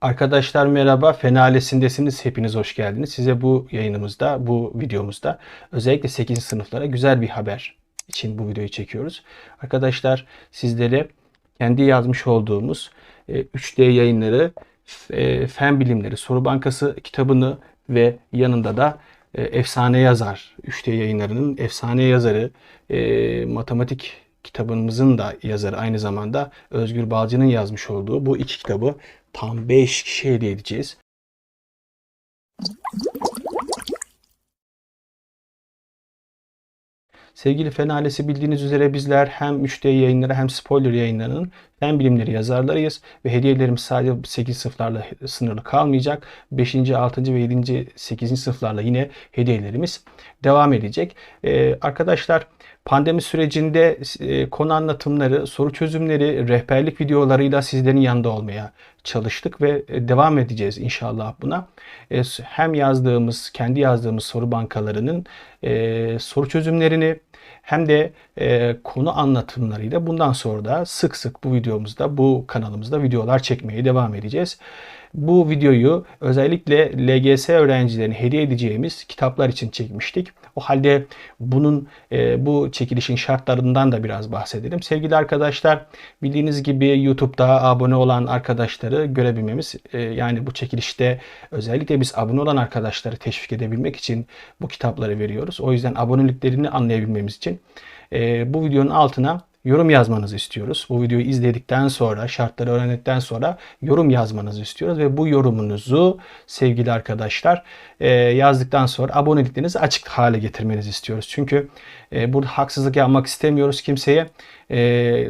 Arkadaşlar merhaba. Fenalesindesiniz. Hepiniz hoş geldiniz. Size bu yayınımızda, bu videomuzda özellikle 8. sınıflara güzel bir haber için bu videoyu çekiyoruz. Arkadaşlar sizlere kendi yazmış olduğumuz e, 3D yayınları, e, fen bilimleri soru bankası kitabını ve yanında da e, efsane yazar, 3D yayınlarının efsane yazarı, e, matematik kitabımızın da yazarı aynı zamanda Özgür Balcı'nın yazmış olduğu bu iki kitabı tam 5 kişi hediye edeceğiz. Sevgili Fen ailesi bildiğiniz üzere bizler hem 3D yayınları hem spoiler yayınlarının fen bilimleri yazarlarıyız ve hediyelerimiz sadece 8 sınıflarla sınırlı kalmayacak. 5. 6. ve 7. 8. sınıflarla yine hediyelerimiz devam edecek. Ee, arkadaşlar pandemi sürecinde e, konu anlatımları, soru çözümleri, rehberlik videolarıyla sizlerin yanında olmaya çalıştık ve e, devam edeceğiz inşallah buna. E, hem yazdığımız, kendi yazdığımız soru bankalarının soru çözümlerini hem de konu anlatımlarıyla bundan sonra da sık sık bu videomuzda, bu kanalımızda videolar çekmeye devam edeceğiz. Bu videoyu özellikle LGS öğrencilerine hediye edeceğimiz kitaplar için çekmiştik. O halde bunun e, bu çekilişin şartlarından da biraz bahsedelim. Sevgili arkadaşlar bildiğiniz gibi YouTube'da abone olan arkadaşları görebilmemiz e, yani bu çekilişte özellikle biz abone olan arkadaşları teşvik edebilmek için bu kitapları veriyoruz. O yüzden aboneliklerini anlayabilmemiz için e, bu videonun altına yorum yazmanızı istiyoruz. Bu videoyu izledikten sonra, şartları öğrendikten sonra yorum yazmanızı istiyoruz ve bu yorumunuzu sevgili arkadaşlar e, yazdıktan sonra aboneliklerinizi açık hale getirmenizi istiyoruz. Çünkü e, burada haksızlık yapmak istemiyoruz kimseye. E,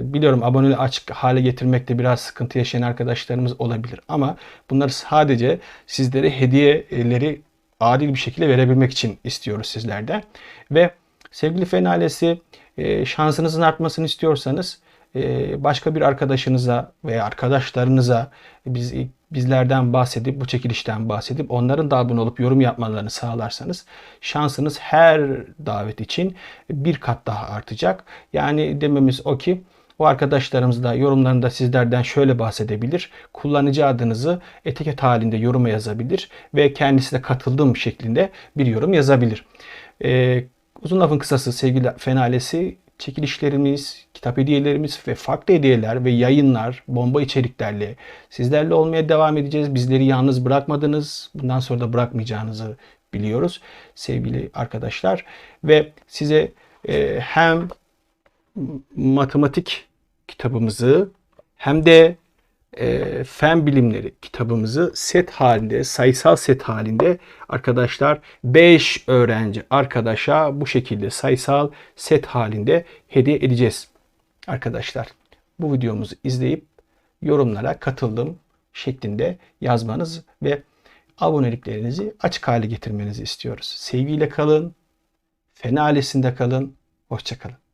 biliyorum aboneliği açık hale getirmekte biraz sıkıntı yaşayan arkadaşlarımız olabilir ama bunları sadece sizlere hediyeleri adil bir şekilde verebilmek için istiyoruz sizlerden. Ve sevgili fen ailesi e, şansınızın artmasını istiyorsanız e, başka bir arkadaşınıza veya arkadaşlarınıza biz bizlerden bahsedip bu çekilişten bahsedip onların da abone olup yorum yapmalarını sağlarsanız şansınız her davet için bir kat daha artacak. Yani dememiz o ki o arkadaşlarımız da yorumlarında sizlerden şöyle bahsedebilir. Kullanıcı adınızı etiket halinde yoruma yazabilir ve kendisi de katıldığım şeklinde bir yorum yazabilir. Ee, Uzun lafın kısası sevgili fenalesi çekilişlerimiz, kitap hediyelerimiz ve farklı hediyeler ve yayınlar, bomba içeriklerle sizlerle olmaya devam edeceğiz. Bizleri yalnız bırakmadınız. Bundan sonra da bırakmayacağınızı biliyoruz sevgili arkadaşlar. Ve size e, hem matematik kitabımızı hem de e, fen bilimleri kitabımızı set halinde, sayısal set halinde arkadaşlar 5 öğrenci arkadaşa bu şekilde sayısal set halinde hediye edeceğiz. Arkadaşlar bu videomuzu izleyip yorumlara katıldım şeklinde yazmanız ve aboneliklerinizi açık hale getirmenizi istiyoruz. Sevgiyle kalın, fen ailesinde kalın, hoşçakalın.